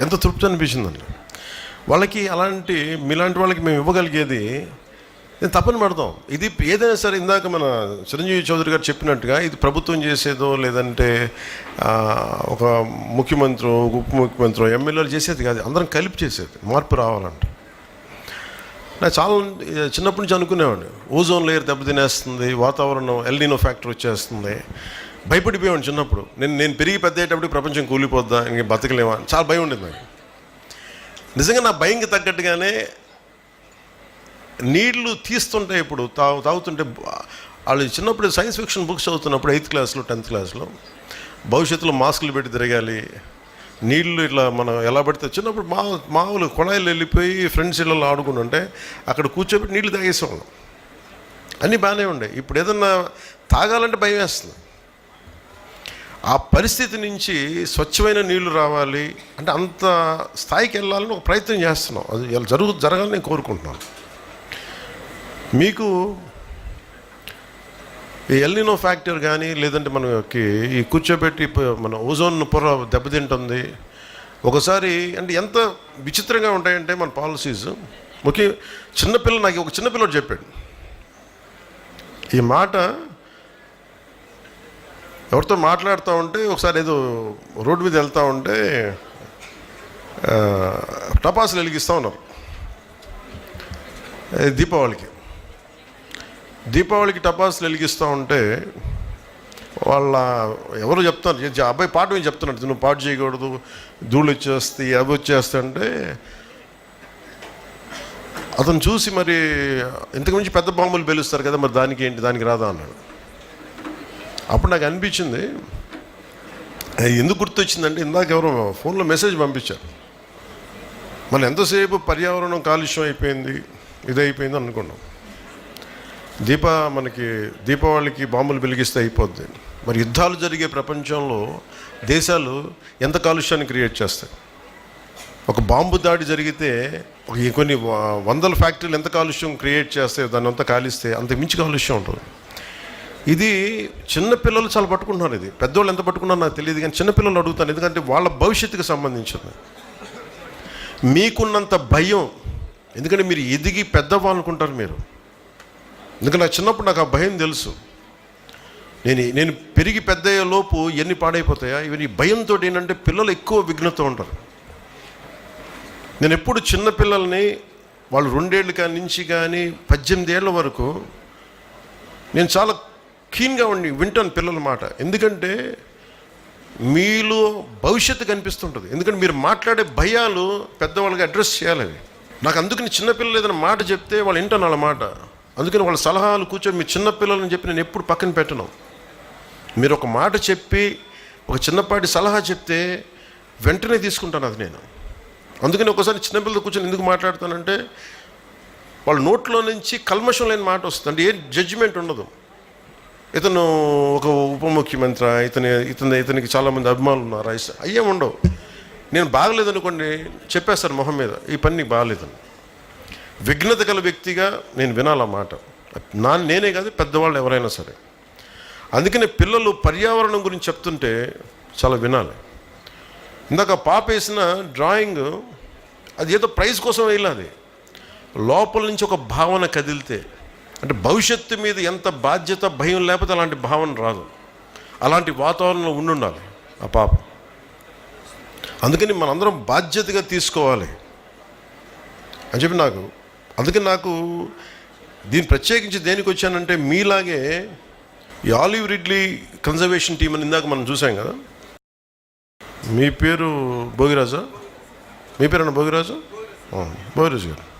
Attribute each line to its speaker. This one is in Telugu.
Speaker 1: ఎంత తృప్తి అనిపించిందండి. వాళ్ళకి అలాంటి మీలాంటి వాళ్ళకి మేము ఇవ్వగలిగేది నేను తప్పని పడతాం. ఇది ఏదైనా సరే ఇందాక మన చిరంజీవి చౌదరి గారు చెప్పినట్టుగా ఇది ప్రభుత్వం చేసేదో లేదంటే ఒక ముఖ్యమంత్రి ఉప ముఖ్యమంత్రి ఎమ్మెల్యేలు చేసేది కాదు అందరం కలిపి చేసేది మార్పు రావాలంటే. నాకు చాలా చిన్నప్పటి నుంచి అనుకునేవాడిని. ఓజోన్ లేయర్ దెబ్బతినేస్తుంది వాతావరణం ఎల్నినో ఫ్యాక్టర్ వచ్చేస్తుంది. భయపడిపోయాను చిన్నప్పుడు. నేను నేను పెరిగి పెద్దయ్యేటప్పుడు ప్రపంచం కూలిపోద్దా? ఇంక బతకలేమా చాలా భయం ఉండేది నాకు. నిజంగా నా భయంకి తగ్గట్టుగానే నీళ్ళు తీస్తుంటే ఇప్పుడు తాగు తాగుతుంటే వాళ్ళు చిన్నప్పుడు సైన్స్ ఫిక్షన్ బుక్స్ చదువుతున్నప్పుడు ఎయిత్ క్లాస్లో టెన్త్ క్లాస్లో భవిష్యత్తులో మాస్కులు పెట్టి తిరగాలి. నీళ్ళు ఇట్లా మనం ఎలా పడితే చిన్నప్పుడు మా మామూలు కొళాయిలు వెళ్ళిపోయి ఫ్రెండ్స్ ఇళ్ళలో ఆడుకుంటుంటే అక్కడ కూర్చోబెట్టి నీళ్ళు తాగేసేవాళ్ళం. అన్నీ బాగానే ఉండే. ఇప్పుడు ఏదన్నా తాగాలంటే భయం వేస్తుంది. ఆ పరిస్థితి నుంచి స్వచ్ఛమైన నీళ్ళు రావాలి అంటే అంత స్థాయికి వెళ్ళాలని ఒక ప్రయత్నం చేస్తున్నాం. అది ఇలా జరుగు జరగాలని నేను కోరుకుంటున్నాను. మీకు ఈ ఎల్నినో ఫ్యాక్టర్ కానీ లేదంటే మనకి ఈ కూర్చోబెట్టి మన ఓజోన్ పొర దెబ్బతింటుంది. ఒకసారి అంటే ఎంత విచిత్రంగా ఉంటాయంటే మన పాలసీస్ ముఖ్య చిన్నపిల్ల నాకు ఒక చిన్నపిల్లడు చెప్పాడు. ఈ మాట ఎవరితో మాట్లాడుతూ ఉంటే ఒకసారి ఏదో రోడ్డు మీద వెళ్తూ ఉంటే టపాసులు వెలిగిస్తూ ఉన్నారు. దీపావళికి. దీపావళికి టపాసులు వెలిగిస్తూ ఉంటే వాళ్ళ ఎవరు చెప్తారు అబ్బాయి పాట ఏం చెప్తున్నాడు నువ్వు పాట చేయకూడదు ధూళి వచ్చేస్తాయి అవి వచ్చేస్తాయంటే అతను చూసి మరి ఇంతకు మించి పెద్ద బాంబులు పెలుస్తారు కదా మరి దానికి ఏంటి దానికి రాదా అన్నాడు. అప్పుడు నాకు అనిపించింది ఎందుకు గుర్తొచ్చిందంటే ఇందాక ఎవరో ఫోన్లో మెసేజ్ పంపించారు. మనం ఎంతసేపు పర్యావరణం కాలుష్యం అయిపోయింది ఇది అయిపోయింది అనుకున్నాం. దీప మనకి దీపావళికి బాంబులు వెలిగిస్తే అయిపోద్ది. మరి యుద్ధాలు జరిగే ప్రపంచంలో దేశాలు ఎంత కాలుష్యాన్ని క్రియేట్ చేస్తాయి? ఒక బాంబు దాడి జరిగితే కొన్ని వందల ఫ్యాక్టరీలు ఎంత కాలుష్యం క్రియేట్ చేస్తే దాన్ని అంతా కాలిస్తే అంత మించి కాలుష్యం ఉంటుంది. ఇది చిన్నపిల్లలు చాలా పట్టుకుంటున్నారు ఇది. పెద్దోళ్ళు ఎంత పట్టుకున్నారో నాకు తెలియదు కానీ చిన్నపిల్లలు అడుగుతాను. ఎందుకంటే వాళ్ళ భవిష్యత్తుకు సంబంధించింది. మీకున్నంత భయం. ఎందుకంటే మీరు ఎదిగి పెద్దవాళ్ళనుకుంటారు మీరు. ఎందుకంటే నాకు చిన్నప్పుడు నాకు ఆ భయం తెలుసు. నేను నేను పెరిగి పెద్ద లోపు ఎన్ని పాడైపోతాయా? ఇవన్నీ భయంతో ఏంటంటే పిల్లలు ఎక్కువ విఘ్నత ఉంటారు. నేను ఎప్పుడు చిన్న పిల్లల్ని వాళ్ళు రెండేళ్ళు కాని నుంచి కానీ పద్దెనిమిది ఏళ్ళ వరకు నేను చాలా కీన్గా ఉండి వింటాను పిల్లల మాట. ఎందుకంటే మీలో భవిష్యత్తు కనిపిస్తుంటుంది. ఎందుకంటే మీరు మాట్లాడే భయాలు పెద్దవాళ్ళకి అడ్రస్ చేయాలి. నాకు అందుకని చిన్నపిల్లలు ఏదైనా మాట చెప్తే వాళ్ళు వింటాను వాళ్ళ మాట. అందుకని వాళ్ళ సలహాలు కూర్చొని మీ చిన్నపిల్లలని చెప్పి నేను ఎప్పుడు పక్కన పెట్టను. మీరు ఒక మాట చెప్పి ఒక చిన్నపాటి సలహా చెప్తే వెంటనే తీసుకుంటాను అది నేను. అందుకని ఒకసారి చిన్నపిల్లలు కూర్చొని ఎందుకు మాట్లాడతానంటే వాళ్ళ నోట్లో నుంచి కల్మషం లేని మాట వస్తుంది. అంటే ఏ జడ్జిమెంట్ ఉండదు. ఇతను ఒక ఉప ముఖ్యమంత్రి ఇతని ఇతని ఇతనికి చాలామంది అభిమానులు ఉన్నారు ఐస్- అయ్యేం ఉండవు. నేను బాగలేదనుకోండి చెప్పేస్తాను మొహం మీద ఈ పని నీకు బాగలేదని విఘ్నత గల వ్యక్తిగా నేను వినాల మాట. నా నేనే కాదు పెద్దవాళ్ళు ఎవరైనా సరే. అందుకనే పిల్లలు పర్యావరణం గురించి చెప్తుంటే చాలా వినాలి. ఇందాక పాప వేసిన డ్రాయింగ్ అది ఏదో ప్రైజ్ కోసం వెళ్ళాలి. లోపల నుంచి ఒక భావన కదిలితే అంటే భవిష్యత్తు మీద ఎంత బాధ్యత భయం లేకపోతే అలాంటి భావన రాదు. అలాంటి వాతావరణంలో ఉండుండాలి ఆ పాప. అందుకని మనందరం బాధ్యతగా తీసుకోవాలి. అని చెప్పి నాకు అందుకని నాకు దీన్ని ప్రత్యేకించి దేనికి వచ్చానంటే మీలాగే ఈ ఆలివ్ రిడ్లీ కన్జర్వేషన్ టీం అని ఇందాక మనం చూసాం కదా. మీ పేరు భోగిరాజా? మీ పేరు అన్న భోగిరాజు? భోగిరాజు గారు.